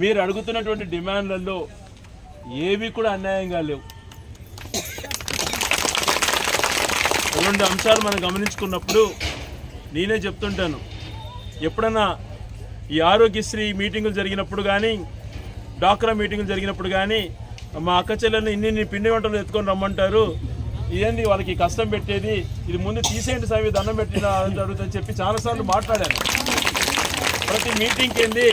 మీరు అడుగుతున్నటువంటి డిమాండ్లలో ఏవి కూడా అన్యాయంగా లేవు. రెండు అంశాలు మనం గమనించుకున్నప్పుడు నేనే చెప్తుంటాను. ఎప్పుడన్నా ఈ ఆరోగ్యశ్రీ మీటింగులు జరిగినప్పుడు కానీ డాక్రా మీటింగులు జరిగినప్పుడు కానీ మా అక్క చెల్లెల్ని ఇన్ని ఇన్ని పిండి వంటలు ఎత్తుకొని రమ్మంటారు. ఏంది వాళ్ళకి కష్టం పెట్టేది? ఇది ముందు తీసేయండి సార్ దండం పెట్టిన అని చెప్పి చాలాసార్లు మాట్లాడాను. ప్రతి మీటింగ్కి ఏంది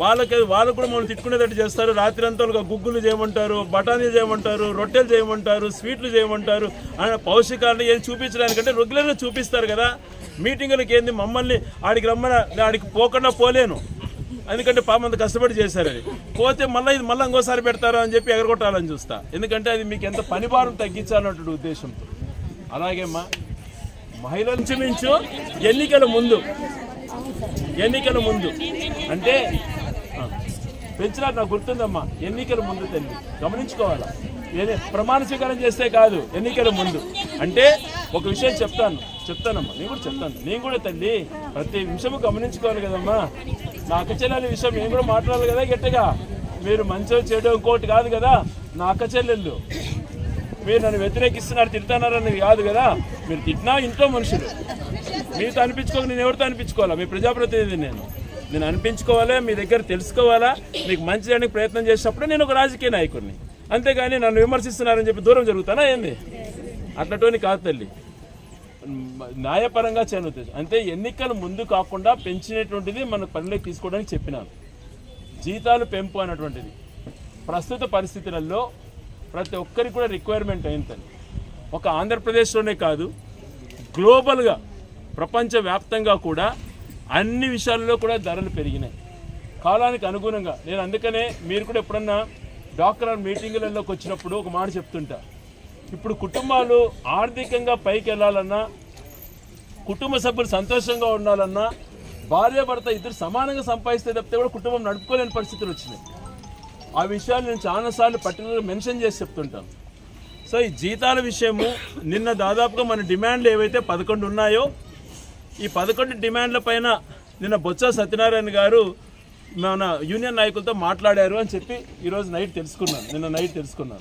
వాళ్ళకి వాళ్ళకు కూడా మనం తిట్టుకునేటట్టు చేస్తారు. రాత్రి అంతా గుగ్గులు చేయమంటారు బఠానీలు చేయమంటారు రొట్టెలు చేయమంటారు స్వీట్లు చేయమంటారు. ఆయన పౌష్టికాలను ఏది చూపించడానికంటే రెగ్యులర్గా చూపిస్తారు కదా. మీటింగులకి ఏంది మమ్మల్ని ఆడికి రమ్మని ఆడికి పోకుండా పోలేను. ఎందుకంటే పాపం అంత కష్టపడి చేశారు అది. పోతే మళ్ళీ ఇది మళ్ళీ ఇంకోసారి పెడతారు అని చెప్పి ఎగరగొట్టాలని చూస్తా. ఎందుకంటే అది మీకు ఎంత పని భారం తగ్గించాలన్నటువంటి ఉద్దేశంతో అలాగేమ్మా మహిళల నుంచి మించు ఎన్నికల ముందు ఎన్నికల ముందు అంటే పెంచినారు నాకు గుర్తుందమ్మా ఎన్నికల ముందు తల్లి. గమనించుకోవాలా? ఏదే? ప్రమాణ స్వీకారం చేస్తే కాదు ఎన్నికల ముందు. అంటే ఒక విషయం చెప్తాను చెప్తానమ్మా. నేను కూడా చెప్తాను. నేను కూడా తల్లి ప్రతి విషయము గమనించుకోవాలి కదమ్మా. నా చెల్లెల విషయం నేను కూడా మాట్లాడాలి కదా గట్టిగా. మీరు మంచిగా చేయడం ఇంకోటి కాదు కదా నా అక్క చెల్లెళ్ళు మీరు నన్ను వ్యతిరేకిస్తున్నారు తిడతానారన్నది కాదు కదా. మీరు తిట్టినా ఇంట్లో మనుషులు. మీతో అనిపించుకోక నేను ఎవరితో అనిపించుకోవాలా? మీ ప్రజాప్రతినిధి నేను. నేను అనిపించుకోవాలా? మీ దగ్గర తెలుసుకోవాలా? మీకు మంచి చేయడానికి ప్రయత్నం చేసినప్పుడు నేను ఒక రాజకీయ నాయకుడిని. అంతేగాని నన్ను విమర్శిస్తున్నారని చెప్పి దూరం జరుగుతానా ఏంది? అట్లటోని కాదు తల్లి. న్యాయపరంగా చేయను అంటే ఎన్నికలు ముందు కాకుండా పెంచినటువంటిది మన పనిలోకి తీసుకోవడానికి చెప్పినాను. జీతాలు పెంపు అన్నటువంటిది. ప్రస్తుత పరిస్థితులలో ప్రతి ఒక్కరికి కూడా రిక్వైర్మెంట్ అయిందని ఒక ఆంధ్రప్రదేశ్లోనే కాదు గ్లోబల్గా ప్రపంచవ్యాప్తంగా కూడా అన్ని విషయాల్లో కూడా ధరలు పెరిగినాయి. కాలానికి అనుగుణంగా. నేను అందుకనే మీరు కూడా ఎప్పుడన్నా డాక్టర్ మీటింగులలోకి వచ్చినప్పుడు ఒక మాట చెప్తుంటా. ఇప్పుడు కుటుంబాలు ఆర్థికంగా పైకి వెళ్ళాలన్నా కుటుంబ సభ్యులు సంతోషంగా ఉండాలన్నా భార్య భర్త ఇద్దరు సమానంగా సంపాదిస్తే తప్పితే కూడా కుటుంబం నడుపుకోలేని పరిస్థితులు వచ్చినాయి. ఆ విషయాలు నేను చాలాసార్లు పర్టికులర్గా మెన్షన్ చేసి చెప్తుంటాను. సో ఈ జీతాల విషయము నిన్న దాదాపుగా మన డిమాండ్లు ఏవైతే పదకొండు ఉన్నాయో ఈ పదకొండు డిమాండ్ల పైన నిన్న బొత్స సత్యనారాయణ గారు మన యూనియన్ నాయకులతో మాట్లాడారు అని చెప్పి ఈరోజు నైట్ తెలుసుకున్నాను. నిన్న నైట్ తెలుసుకున్నాను.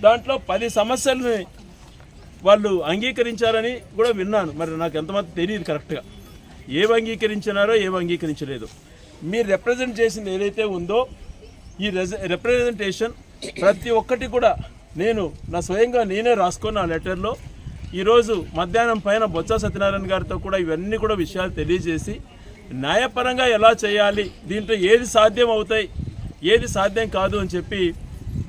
దాంట్లో పది సమస్యలని వాళ్ళు అంగీకరించారని కూడా విన్నాను. మరి నాకు ఎంతమంది తెలియదు కరెక్ట్గా. ఏవి అంగీకరించినారో ఏవి అంగీకరించలేదు. మీరు రిప్రజెంట్ చేసింది ఏదైతే ఉందో ఈ రిప్రజెంటేషన్ ప్రతి ఒక్కటి కూడా నేను నా స్వయంగా నేనే రాసుకున్న ఆ లెటర్లో ఈరోజు మధ్యాహ్నం పైన బొత్స సత్యనారాయణ గారితో కూడా ఇవన్నీ కూడా విషయాలు తెలియజేసి న్యాయపరంగా ఎలా చేయాలి దీంట్లో ఏది సాధ్యం అవుతాయి ఏది సాధ్యం కాదు అని చెప్పి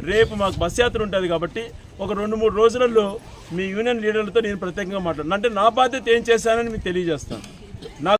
రేపు మాకు బస్ యాత్ర ఉంటుంది కాబట్టి ఒక రెండు మూడు రోజులలో మీ యూనియన్ లీడర్లతో నేను ప్రత్యేకంగా మాట్లాడను అంటే నా బాధ్యత ఏం చేశానని మీకు తెలియజేస్తాను. నాకు